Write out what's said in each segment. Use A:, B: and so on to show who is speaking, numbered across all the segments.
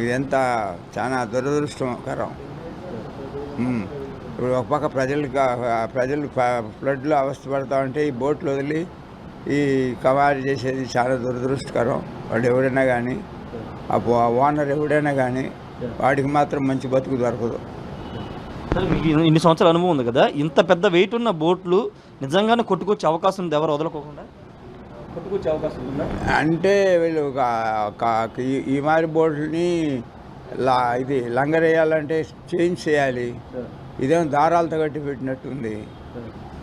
A: ఇదంతా చాలా దురదృష్టకరం. ఇప్పుడు ఒక పక్క ప్రజలకు ప్రజలు ఫ- ఫ్లడ్లో అవస్థపడతా ఉంటే ఈ బోట్లు వదిలి ఈ కవారి చేసేది చాలా దురదృష్టకరం. వాడు ఎవడైనా కానీ ఆ ఓనర్ ఎవడైనా కానీ వాడికి మాత్రం మంచి బతుకు దొరకదు.
B: ఇన్ని- ఇన్ని సంవత్సరాల అనుభవం ఉంది కదా. ఇంత పెద్ద వెయిట్ ఉన్న బోట్లు నిజంగానే కొట్టుకొచ్చే అవకాశం ఉంది ఎవరు వదలకోకుండా? కొట్టుకొచ్చే అవకాశం ఉందా?
A: అంటే వీళ్ళు ఈ- మారి బోట్లని లా ఇది లంగరేయాలంటే చేంజ్ చేయాలి. ఇదేం దారాలతో కట్టి పెట్టినట్టుంది.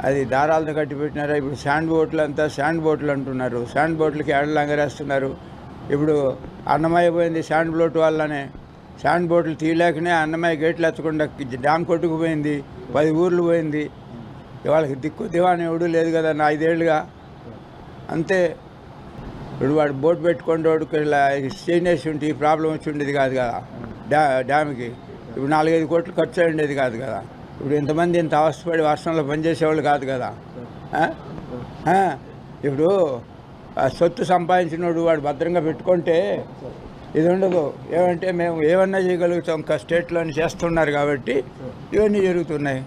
A: అది దారాలతో కట్టి పెట్టినారా? ఇప్పుడు శాండ్ బోట్లు అంతా శాండ్ బోట్లు అంటున్నారు. శాండ్ బోట్లకి ఎడ లంగరేస్తున్నారు? ఇప్పుడు అన్నమయ్య పోయింది శాండ్ బోట్ వల్లనే. శాండ్ బోట్లు తీయలేకనే అన్నమయ్య గేట్లు ఎత్తకుండా డ్యామ్ కొట్టుకుపోయింది. పది ఊర్లు పోయింది. వాళ్ళకి దిక్కు దివాని ఎవడు లేదు కదా నా ఐదేళ్ళుగా అంతే. ఇప్పుడు వాడు బోట్ పెట్టుకొని ఇలా స్టెయిన్ ఉంటే ఈ ప్రాబ్లం వచ్చి ఉండేది కాదు కదా. డ్యా డ్యామ్కి. ఇప్పుడు నాలుగైదు కోట్లు ఖర్చు అయి ఉండేది కాదు కదా. ఇప్పుడు ఇంతమంది ఇంత అవస్థపడి వర్షంలో పనిచేసేవాళ్ళు కాదు కదా. ఇప్పుడు ఆ సొత్తు సంపాదించినోడు వాడు భద్రంగా పెట్టుకుంటే ఇది ఉండదు. ఏమంటే మేము ఏమన్నా చేయగలుగుతాం ఇంకా స్టేట్లోని చేస్తున్నారు కాబట్టి ఇవన్నీ జరుగుతున్నాయి.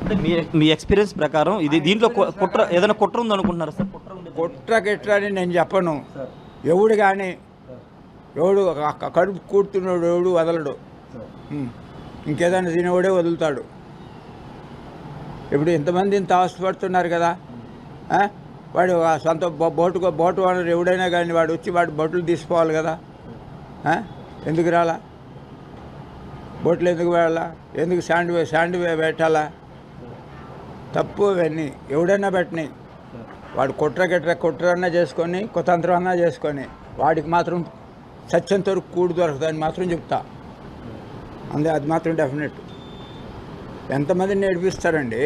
B: అంటే మీ మీ ఎక్స్పీరియన్స్ ప్రకారం ఇది దీంట్లో కు- కుట్ర ఏదైనా కుట్ర ఉంది అనుకుంటున్నారా సార్? కుట్ర ఉంది
A: కుట్ర గిట్ర అని నేను చెప్పను. ఎవడు కానీ ఎవడు కడుపు కూర్చున్నాడు ఎవడు వదలడు. ఇంకేదైనా తినేవాడే వదులుతాడు. ఇప్పుడు ఇంతమంది ఇంత అవస్థపడుతున్నారు కదా? వాడు ఆ సొంత బోటు బోటు ఓనర్ ఎవడైనా కానీ వాడు వచ్చి వాడు బొట్లు తీసుకోవాలి కదా? ఎందుకు రాలా? బోట్లు ఎందుకు వెళ్ళాలా ఎందుకు శాండ్ శాండ్ పెట్టాలా తప్పు ఇవన్నీ ఎవడైనా పెట్టని. వాడు కుట్ర గిట్ర కుట్రన్నా చేసుకొని కుతంత్రం అన్నా చేసుకొని వాడికి మాత్రం సత్యంత వరకు కూడు దొరకదని మాత్రం చెప్తా. అందే అది మాత్రం డెఫినెట్. ఎంతమందిని నేర్పిస్తారండి